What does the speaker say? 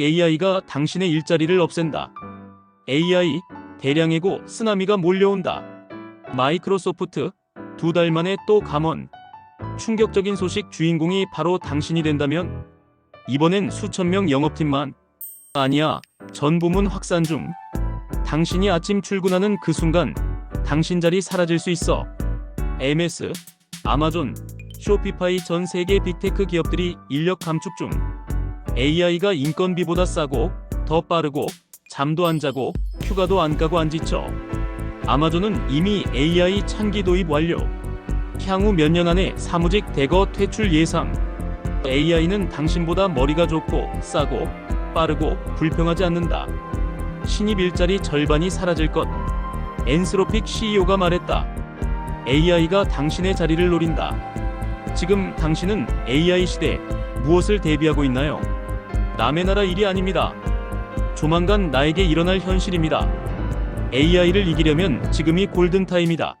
AI가 당신의 일자리를 없앤다. AI 대량 해고 쓰나미가 몰려온다. 마이크로소프트 두 달 만에 또 감원. 충격적인 소식 주인공이 바로 당신이 된다면 이번엔 수천 명 영업팀만 아니야 전 부문 확산 중. 당신이 아침 출근하는 그 순간 당신 자리 사라질 수 있어. MS, 아마존, 쇼피파이 전 세계 빅테크 기업들이 인력 감축 중. AI가 인건비보다 싸고 더 빠르고 잠도 안 자고 휴가도 안 가고 안 지쳐. 아마존은 이미 AI 찬기 도입 완료. 향후 몇 년 안에 사무직 대거 퇴출 예상. AI는 당신보다 머리가 좋고 싸고 빠르고 불평하지 않는다. 신입 일자리 절반이 사라질 것. 엔스로픽 CEO가 말했다. AI가 당신의 자리를 노린다. 지금 당신은 AI 시대 무엇을 대비하고 있나요? 남의 나라 일이 아닙니다. 조만간 나에게 일어날 현실입니다. AI를 이기려면 지금이 골든타임이다.